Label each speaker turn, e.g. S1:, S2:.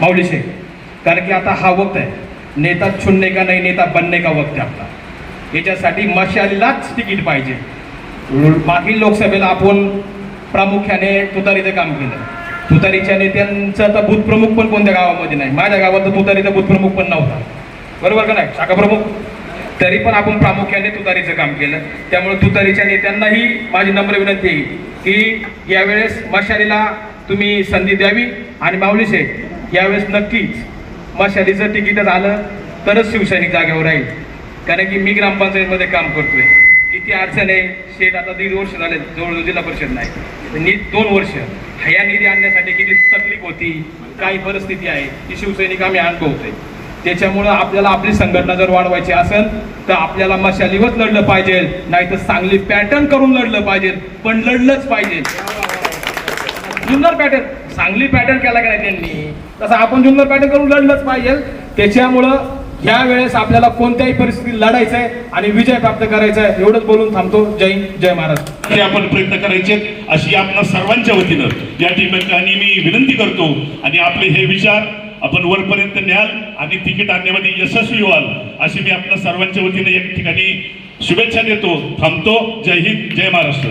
S1: माऊली शेख कारण की आता हा वक्त आहे. नेता छुनने का नाही नेता बनने का वक्त आहे आपला. याच्यासाठी मशालीलाच तिकीट पाहिजे. मागील लोकसभेला आपण प्रामुख्याने तुतारीचं काम केलं. तुतारीच्या नेत्यांचं तर बूथप्रमुख पण कोणत्या गावामध्ये नाही. माझ्या गावात तर तुतारीचा बूथप्रमुख पण नव्हता. बरोबर का नाही? शाखा प्रमुख. तरी पण आपण प्रामुख्याने तुतारीचं काम केलं. त्यामुळे तुतारीच्या नेत्यांनाही माझी नम्र विनंती आहे की यावेळेस मशालीला तुम्ही संधी द्यावी. आणि माऊली शेठ यावेळेस नक्कीच मशालीचं तिकीट आलं तरच शिवसैनिक जागेवर राहील. कारण की मी ग्रामपंचायतमध्ये काम करतोय. किती अडचण आहे शेत आता दीड वर्ष झाले जवळजवळ जिल्हा परिषद नाही. नी दोन वर्ष. ह्या निधी आणण्यासाठी किती तकलीफ होती काही परिस्थिती आहे ती शिवसैनिक आम्ही अनुभवतोय. त्याच्यामुळं आपल्याला आपली संघटना जर वाढवायची असेल तर आपल्याला मशालीवरच लढलं पाहिजे नाही तर चांगली पॅटर्न करून लढलं पाहिजे पण लढलंच पाहिजे. सुंदर पॅटर्न चांगली पॅटर्न केला का नाही त्यांनी? तसं आपण जुन्नर पॅटर्न करून लढलंच पाहिजे. त्याच्यामुळं ह्या वेळेस आपल्याला कोणत्याही परिस्थितीत लढायचं आहे आणि विजय प्राप्त करायचा आहे एवढंच बोलून थांबतो. जय हिंद, जय महाराज
S2: ते आपण प्रयत्न करायचे अशी आपल्या सर्वांच्या वतीनं या ठिकाणी मी विनंती करतो. आणि आपले हे विचार आपण वरपर्यंत न्याल आणि तिकीट आणण्यामध्ये यशस्वी व्हाल अशी मी आपल्या सर्वांच्या वतीनं या ठिकाणी शुभेच्छा देतो. थांबतो. जय हिंद जय महाराष्ट्र.